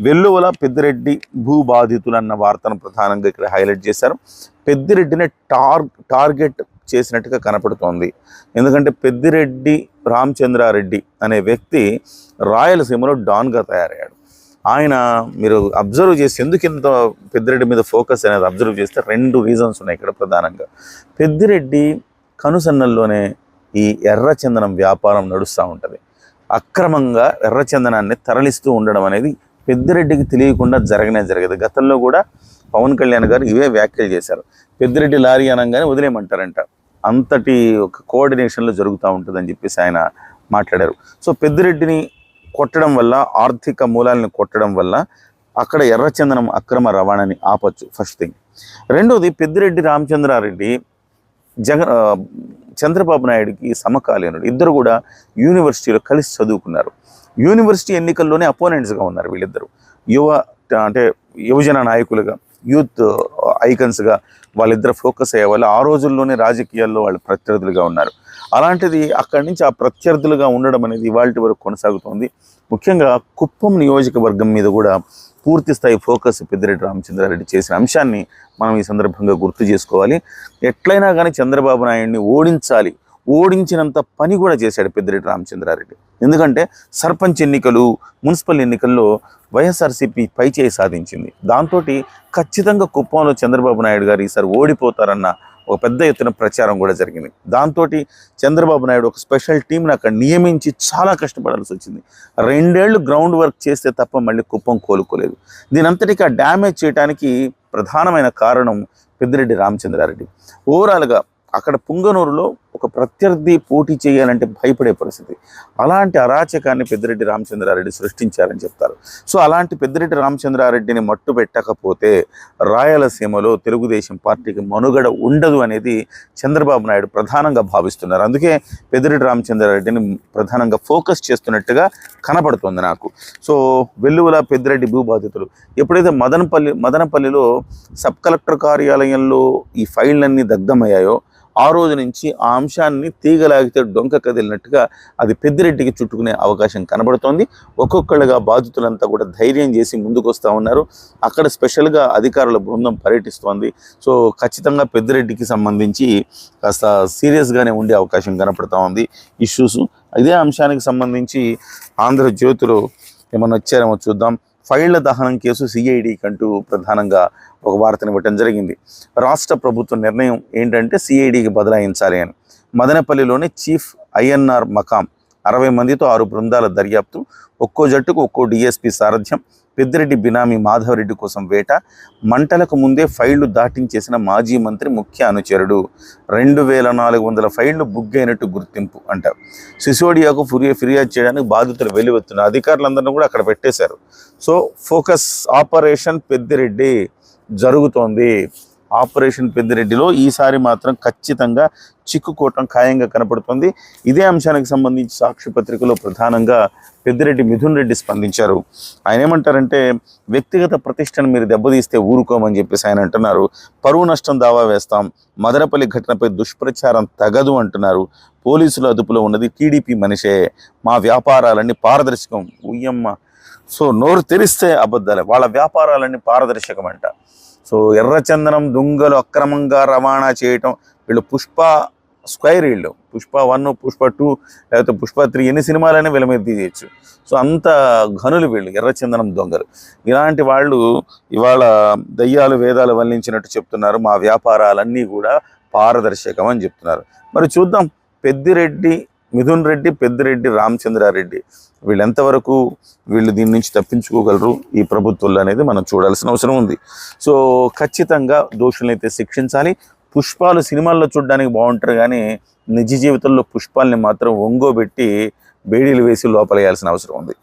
వెల్లువల పెద్దిరెడ్డి భూ బాధితులు అన్న వార్తను ప్రధానంగా ఇక్కడ హైలైట్ చేశారు. పెద్దిరెడ్డిని టార్ టార్గెట్ చేసినట్టుగా కనపడుతోంది. ఎందుకంటే పెద్దిరెడ్డి రామచంద్రారెడ్డి అనే వ్యక్తి రాయలసీమలో డాన్గా తయారయ్యాడు. ఆయన మీరు అబ్జర్వ్ చేసి ఎందుకు ఇంత పెద్దిరెడ్డి మీద ఫోకస్ అనేది అబ్జర్వ్ చేస్తే రెండు రీజన్స్ ఉన్నాయి ఇక్కడ ప్రధానంగా. పెద్దిరెడ్డి కనుసన్నల్లోనే ఈ ఎర్రచందనం వ్యాపారం నడుస్తూ ఉంటుంది. అక్రమంగా ఎర్రచందనాన్ని తరలిస్తూ ఉండడం అనేది పెద్దిరెడ్డికి తెలియకుండా జరగనే జరగదు. గతంలో కూడా పవన్ కళ్యాణ్ గారు ఇవే వ్యాఖ్యలు చేశారు. పెద్దిరెడ్డి లారీ అనగానే వదిలేయమంటారంట. అంతటి ఒక కోఆర్డినేషన్లో జరుగుతూ ఉంటుందని చెప్పేసి ఆయన మాట్లాడారు. సో పెద్దిరెడ్డిని కొట్టడం వల్ల ఆర్థిక మూలాలను కొట్టడం వల్ల అక్కడ ఎర్రచందనం అక్రమ రవాణాని ఆపచ్చు. ఫస్ట్ థింగ్ రెండోది పెద్దిరెడ్డి రామచంద్రారెడ్డి జగన్ చంద్రబాబు నాయుడికి సమకాలీనుడు. ఇద్దరు కూడా యూనివర్సిటీలో కలిసి చదువుకున్నారు. యూనివర్సిటీ ఎన్నికల్లోనే అపోనెంట్స్గా ఉన్నారు వీళ్ళిద్దరు. యువ అంటే యువజన నాయకులుగా యూత్ ఐకన్స్గా వాళ్ళిద్దరు ఫోకస్ అయ్యే వాళ్ళు ఆ రోజుల్లోనే రాజకీయాల్లో వాళ్ళు ప్రత్యర్థులుగా ఉన్నారు. అలాంటిది అక్కడి నుంచి ఆ ప్రత్యర్థులుగా ఉండడం అనేది ఇవాళ వరకు కొనసాగుతోంది. ముఖ్యంగా కుప్పం నియోజకవర్గం మీద కూడా పూర్తి స్థాయి ఫోకస్ పెద్దిరెడ్డి రామచంద్రారెడ్డి చేసిన అంశాన్ని మనం ఈ సందర్భంగా గుర్తు చేసుకోవాలి. ఎట్లయినా కానీ చంద్రబాబు నాయుడిని ఓడించాలి. ఓడించినంత పని కూడా చేశాడు పెద్దిరెడ్డి రామచంద్రారెడ్డి. ఎందుకంటే సర్పంచ్ ఎన్నికలు మున్సిపల్ ఎన్నికల్లో వైఎస్ఆర్సీపీ పైచేయి సాధించింది. దాంతో ఖచ్చితంగా కుప్పంలో చంద్రబాబు నాయుడు గారు ఈసారి ఓడిపోతారన్న ఒక పెద్ద ఎత్తున ప్రచారం కూడా జరిగింది. దాంతో చంద్రబాబు నాయుడు ఒక స్పెషల్ టీంని అక్కడ నియమించి చాలా కష్టపడాల్సి వచ్చింది. రెండేళ్ళు గ్రౌండ్ వర్క్ చేస్తే తప్ప మళ్ళీ కుప్పం కోలుకోలేదు. దీనంతటికీ ఆ డ్యామేజ్ చేయడానికి ప్రధానమైన కారణం పెద్దిరెడ్డి రామచంద్రారెడ్డి. ఓవరాల్గా అక్కడ పుంగనూరులో ఒక ప్రత్యర్థి పోటీ చేయాలంటే భయపడే పరిస్థితి. అలాంటి అరాచకాన్ని పెద్దిరెడ్డి రామచంద్రారెడ్డి సృష్టించారని చెప్తారు. సో అలాంటి పెద్దిరెడ్డి రామచంద్రారెడ్డిని మట్టు పెట్టకపోతే రాయలసీమలో తెలుగుదేశం పార్టీకి మనుగడ ఉండదు అనేది చంద్రబాబు నాయుడు ప్రధానంగా భావిస్తున్నారు. అందుకే పెద్దిరెడ్డి రామచంద్రారెడ్డిని ప్రధానంగా ఫోకస్ చేస్తున్నట్టుగా కనపడుతుంది నాకు. సో వెల్లువల పెద్దిరెడ్డి భూ బాధితులు ఎప్పుడైతే మదనపల్లి మదనపల్లిలో సబ్ కలెక్టర్ కార్యాలయంలో ఈ ఫైళ్ళన్నీ దగ్ధమయ్యాయో ఆ రోజు నుంచి ఆ అంశాన్ని తీగలాగితే డొంక కదిలినట్టుగా అది పెద్దిరెడ్డికి చుట్టుకునే అవకాశం కనబడుతోంది. ఒక్కొక్కళ్ళుగా బాధితులంతా కూడా ధైర్యం చేసి ముందుకు వస్తూ ఉన్నారు. అక్కడ స్పెషల్గా అధికారుల బృందం పర్యటిస్తోంది. సో ఖచ్చితంగా పెద్దిరెడ్డికి సంబంధించి కాస్త సీరియస్గానే ఉండే అవకాశం కనపడుతూ ఉంది ఇష్యూస్. ఇదే అంశానికి సంబంధించి ఆంధ్రజ్యోతిలో ఏమన్నా వచ్చారేమో చూద్దాం. ఫైళ్ళ దహనం కేసు సిఐడికి అంటూ ప్రధానంగా ఒక వార్తను ఇవ్వటం జరిగింది. రాష్ట్ర ప్రభుత్వ నిర్ణయం ఏంటంటే సిఐడికి బదలాయించాలి అని. మదనపల్లిలోని చీఫ్ ఐఎన్ఆర్ మకాం అరవై మందితో ఆరు బృందాల దర్యాప్తు ఒక్కో జట్టుకు ఒక్కో డిఎస్పి సారథ్యం పెద్దిరెడ్డి బినామీ మాధవరెడ్డి కోసం వేట మంటలకు ముందే ఫైళ్ళు దాటించేసిన మాజీ మంత్రి ముఖ్య అనుచరుడు. రెండు వేల నాలుగు వందల ఫైళ్ళు బుగ్గైనట్టు అయినట్టు గుర్తింపు అంటారు సిసోడియాకు ఫిర్యా ఫిర్యాదు చేయడానికి బాధితులు వెలువెత్తున్న అధికారులందరినీ కూడా అక్కడ పెట్టేశారు. సో ఫోకస్ ఆపరేషన్ పెద్దిరెడ్డి జరుగుతోంది. ఆపరేషన్ పెద్దిరెడ్డిలో ఈసారి మాత్రం ఖచ్చితంగా చిక్కుకోవటం ఖాయంగా కనపడుతుంది. ఇదే అంశానికి సంబంధించి సాక్షి పత్రికలో ప్రధానంగా పెద్దిరెడ్డి మిథున్ రెడ్డి స్పందించారు. ఆయన ఏమంటారంటే వ్యక్తిగత ప్రతిష్టను మీరు దెబ్బతీస్తే ఊరుకోమని చెప్పేసి ఆయన అంటున్నారు. పరువు నష్టం దావా వేస్తాం మదనపల్లి ఘటనపై దుష్ప్రచారం తగదు అంటున్నారు. పోలీసుల అదుపులో ఉన్నది టీడీపీ మనిషే. మా వ్యాపారాలన్నీ పారదర్శకం. ఉయ్యమ్మ సో నోరు తెరిస్తే అబద్ధాలే. వాళ్ళ వ్యాపారాలన్నీ పారదర్శకమంట. సో ఎర్రచందనం దొంగలు అక్రమంగా రవాణా చేయటం వీళ్ళు పుష్ప స్క్వైర్ వీళ్ళు. పుష్ప వన్ పుష్ప టూ లేకపోతే పుష్ప త్రీ ఎన్ని సినిమాలైనా వీళ్ళ మీద తీయచ్చు. సో అంత ఘనులు వీళ్ళు ఎర్రచందనం దొంగలు. ఇలాంటి వాళ్ళు ఇవాళ దయ్యాలు వేదాలు వల్లించినట్టు చెప్తున్నారు. మా వ్యాపారాలన్నీ కూడా పారదర్శకం అని చెప్తున్నారు. మరి చూద్దాం. పెద్దిరెడ్డి మిథున్ రెడ్డి పెద్దిరెడ్డి రామచంద్రారెడ్డి వీళ్ళు ఎంతవరకు వీళ్ళు దీని నుంచి తప్పించుకోగలరు? ఈ ప్రభుత్వంలో అనేది మనం చూడాల్సిన అవసరం ఉంది. సో ఖచ్చితంగా దోషులైతే శిక్షించాలి. పుష్పాలు సినిమాల్లో చూడడానికి బాగుంటారు కానీ నిజ జీవితంలో పుష్పాలని మాత్రం ఒంగోబెట్టి బేడీలు వేసి లోపలేయాల్సిన అవసరం ఉంది.